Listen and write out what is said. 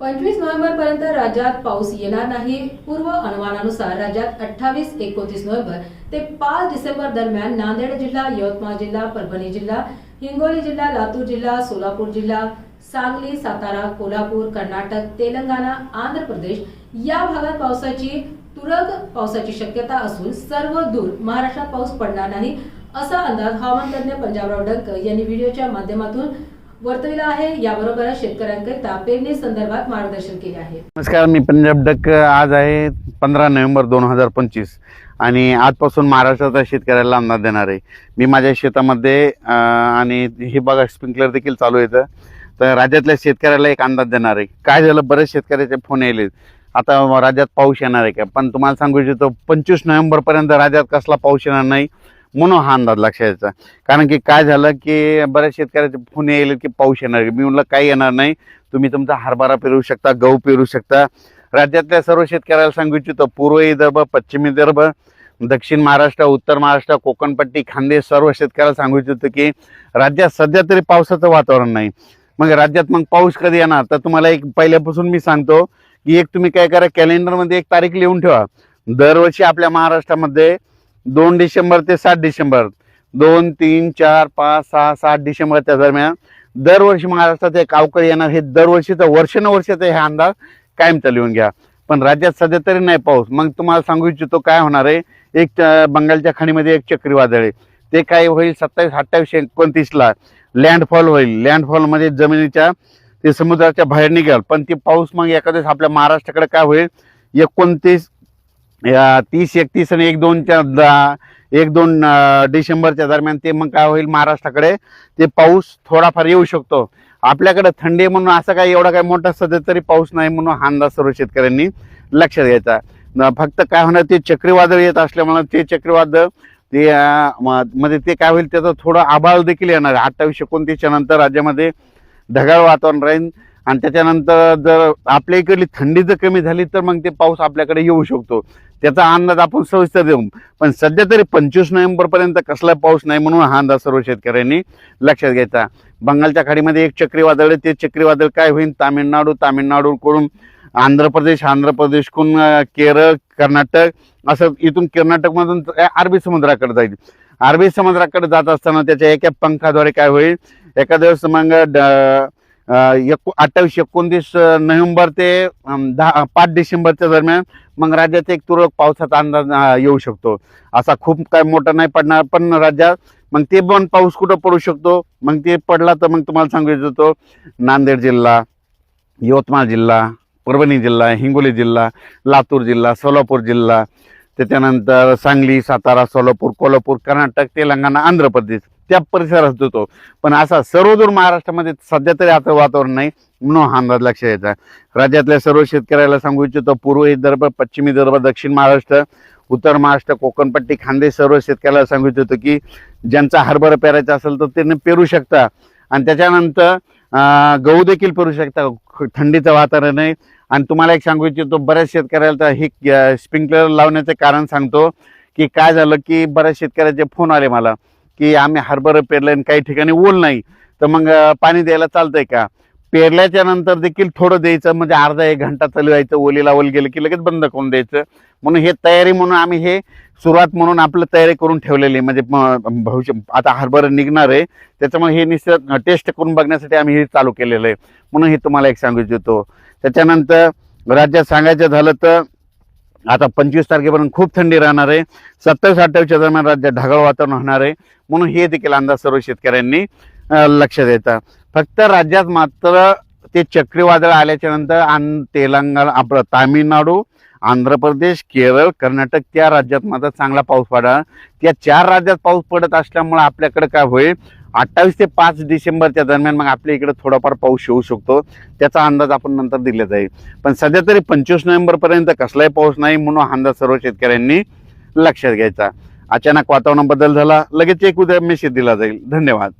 पंचवीस नोव्हेंबर पर्यंत राज्यात पाऊस येणार नाही. पूर्व अनुमानानुसार राज्यात अठ्ठावीस एकोणतीस नोव्हेंबर ते पाच डिसेंबर दरम्यान नांदेड जिल्हा यवतमाळ जिल्हा परभणी जिल्हा हिंगोली जिल्हा लातूर जिल्हा सोलापूर जिल्हा सांगली सातारा कोल्हापूर कर्नाटक तेलंगणा आंध्र प्रदेश या भागात पावसाची तुरळक पावसाची शक्यता असून सर्व दूर महाराष्ट्रात पाऊस पडणार नाही असा अंदाज हवामान तज्ज्ञ पंजाबराव डंक यांनी व्हिडिओच्या माध्यमातून वर्तविला आहे. याबरोबरच शेतकऱ्यांकरिता पेरणी संदर्भात मार्गदर्शन केले आहे. नमस्कार मी पंजाब डक आज आहे पंधरा नोव्हेंबर दोन हजार पंचवीस आणि आजपासून महाराष्ट्राचा शेतकऱ्याला अंदाज देणार आहे. मी माझ्या शेतामध्ये आणि हे बघा स्प्रिंकलर देखील चालू येतं तर राज्यातल्या शेतकऱ्याला एक अंदाज देणार आहे. काय झालं? बरेच शेतकऱ्याचे फोन यायले आता राज्यात पाऊस येणार आहे का? पण तुम्हाला सांगू इच्छितो पंचवीस नोव्हेंबरपर्यंत राज्यात कसला पाऊस येणार नाही? म्हणून हा अंदाज लक्षात यायचा कारण की काय झालं की बऱ्याच शेतकऱ्याचे फोन येईल की पाऊस येणार आहे. मी म्हणलं काही येणार नाही. तुम्ही तुमचा हरभरा पेरू शकता गहू पेरू शकता. राज्यातल्या सर्व शेतकऱ्याला सांगू इच्छितो पूर्व विदर्भ पश्चिम विदर्भ दक्षिण महाराष्ट्र उत्तर महाराष्ट्र कोकणपट्टी खानदेश सर्व शेतकऱ्याला सांगू इच्छितो की राज्यात सध्या तरी पावसाचं वातावरण नाही. मग राज्यात मग पाऊस कधी येणार? तर तुम्हाला एक पहिल्यापासून मी सांगतो की एक तुम्ही काय करा कॅलेंडरमध्ये एक तारीख लिहून ठेवा. दरवर्षी आपल्या महाराष्ट्रामध्ये दोन डिसेंबर ते सात डिसेंबर. दोन तीन चार पाच सहा सात डिसेंबरच्या दरम्यान दरवर्षी महाराष्ट्रात एक अवकाळी येणार. हे दरवर्षीचं वर्षानुवर्षाचा हे अंदाज कायम चालवून घ्या. पण राज्यात सध्या तरी नाही पाऊस. मग तुम्हाला सांगू इच्छितो काय होणार आहे? एक बंगालच्या खाणीमध्ये एक चक्रीवादळ आहे. ते काय होईल? सत्तावीस अठ्ठावीस एकोणतीसला लँडफॉल होईल. लँडफॉलमध्ये जमिनीच्या ते समुद्राच्या बाहेर निघेल. पण ते पाऊस मग एखाद्याच आपल्या महाराष्ट्राकडे काय होईल? एकोणतीस तीस एकतीस आणि एक दोनच्या एक दोन डिसेंबरच्या दरम्यान ते मग काय होईल महाराष्ट्राकडे ते पाऊस थोडाफार येऊ शकतो. आपल्याकडे थंडी म्हणून असं काही एवढा काय मोठा सध्या तरी पाऊस नाही म्हणून हा अंदाज सर्व शेतकऱ्यांनी लक्षात घ्यायचा. फक्त काय होणार ते चक्रीवादळ येत असल्यामुळे ते चक्रीवादळ ते अं, मध्ये ते काय होईल त्याचं थोडं आभाळ देखील येणार अठ्ठावीस एकोणतीसच्या नंतर राज्यामध्ये ढगाळ वातावरण राहील. आणि त्याच्यानंतर जर आपल्या इकडली थंडी जर कमी झाली तर मग ते पाऊस आपल्याकडे येऊ शकतो. त्याचा अंदाज आपण सविस्तर देऊ पण सध्या तरी पंचवीस नोव्हेंबरपर्यंत कसला पाऊस नाही म्हणून हा अंदाज सर्व शेतकऱ्यांनी लक्षात घ्यायचा. बंगालच्या खाडीमध्ये एक चक्रीवादळ आहे ते चक्रीवादळ काय होईल तामिळनाडू तामिळनाडूकडून आंध्र प्रदेश आंध्र प्रदेशकडून केरळ कर्नाटक असं इथून कर्नाटकमधून अरबी समुद्राकडे जाईल. अरबी समुद्राकडे जात असताना त्याच्या एका पंखाद्वारे काय होईल? एखाद्या वेळेस मग ड- अठ्ठावीस एकोणतीस नोव्हेंबर ते दहा पाच डिसेंबरच्या दरम्यान मग राज्यात एक तुरळक पावसाचा अंदाज येऊ शकतो. असा खूप काय मोठा नाही पडणार पण राज्यात मग ते पण पाऊस कुठं पडू शकतो? मग ते पडला तर मग तुम्हाला सांगू इच्छितो नांदेड जिल्हा यवतमाळ जिल्हा परभणी जिल्हा हिंगोली जिल्हा लातूर जिल्हा सोलापूर जिल्हा त्याच्यानंतर सांगली सातारा सोलापूर कोल्हापूर कर्नाटक तेलंगणा आंध्र प्रदेश. त्या परिसरात होतो पण असा सर्वदूर महाराष्ट्रामध्ये सध्या तरी आता वातावरण नाही म्हणून हा अंदाज लक्षात यायचा राज्यातल्या सर्व शेतकऱ्याला सांगू इच्छितो पूर्व विदर्भ पश्चिम विदर्भ दक्षिण महाराष्ट्र उत्तर महाराष्ट्र कोकणपट्टी खानदेश सर्व शेतकऱ्याला सांगू इच्छितो की ज्यांचा हरभरा पेरायचा असेल तर त्यांनी पेरू शकता. आणि त्याच्यानंतर गहू देखील पेरू शकता. ख- थंडीचं वातावरण आहे. आणि तुम्हाला एक सांगू इच्छितो बऱ्याच शेतकऱ्याला तर स्प्रिंकलर लावण्याचं कारण सांगतो की काय झालं की बऱ्याच शेतकऱ्याचे फोन आले मला. की आम्ही हरभरा पेरलं आणि काही ठिकाणी ओल नाही. तर मग पाणी द्यायला चालतंय का? पेरल्याच्या नंतर देखील थोडं द्यायचं म्हणजे अर्धा एक घंटा चालवायचं ओलीला ओल गेलं की लगेच बंद करून द्यायचं. म्हणून हे तयारी म्हणून आम्ही हे सुरुवात म्हणून आपलं तयारी करून ठेवलेली आहे. म्हणजे भविष्य आता हरभरा निघणार आहे. त्याच्यामुळे हे निश्चित टेस्ट करून बघण्यासाठी आम्ही हे चालू केलेलं आहे. म्हणून हे तुम्हाला एक सांगू इच्छितो. त्याच्यानंतर राज्यात सांगायचं झालं तर आता पंचवीस तारखेपर्यंत खूप थंडी राहणार आहे. सत्तावीस अठ्ठावीसच्या दरम्यान राज्यात ढगाळ वातावरण होणार आहे. म्हणून हे देखील अंदाज सर्व शेतकऱ्यांनी लक्ष द्यायचा फक्त राज्यात मात्र ते चक्रीवादळ आल्याच्यानंतर आणि तेलंगणा आपलं तामिळनाडू आंध्र प्रदेश केरळ कर्नाटक त्या राज्यात मात्र चांगला पाऊस पडणार त्या चार राज्यात पाऊस पडत असल्यामुळे आपल्याकडे काय होईल? अठ्ठावीस ते पाच डिसेंबरच्या दरम्यान मग आपल्या इकडे थोडाफार पाऊस येऊ शकतो. त्याचा अंदाज आपण नंतर दिला जाईल. पण सध्या तरी पंचवीस नोव्हेंबरपर्यंत कसलाही पाऊस नाही म्हणून हा अंदाज सर्व शेतकऱ्यांनी लक्षात घ्यायचा. अचानक वातावरण बदल झाला. लगेच एक उद्या मेसेज दिला जाईल. धन्यवाद.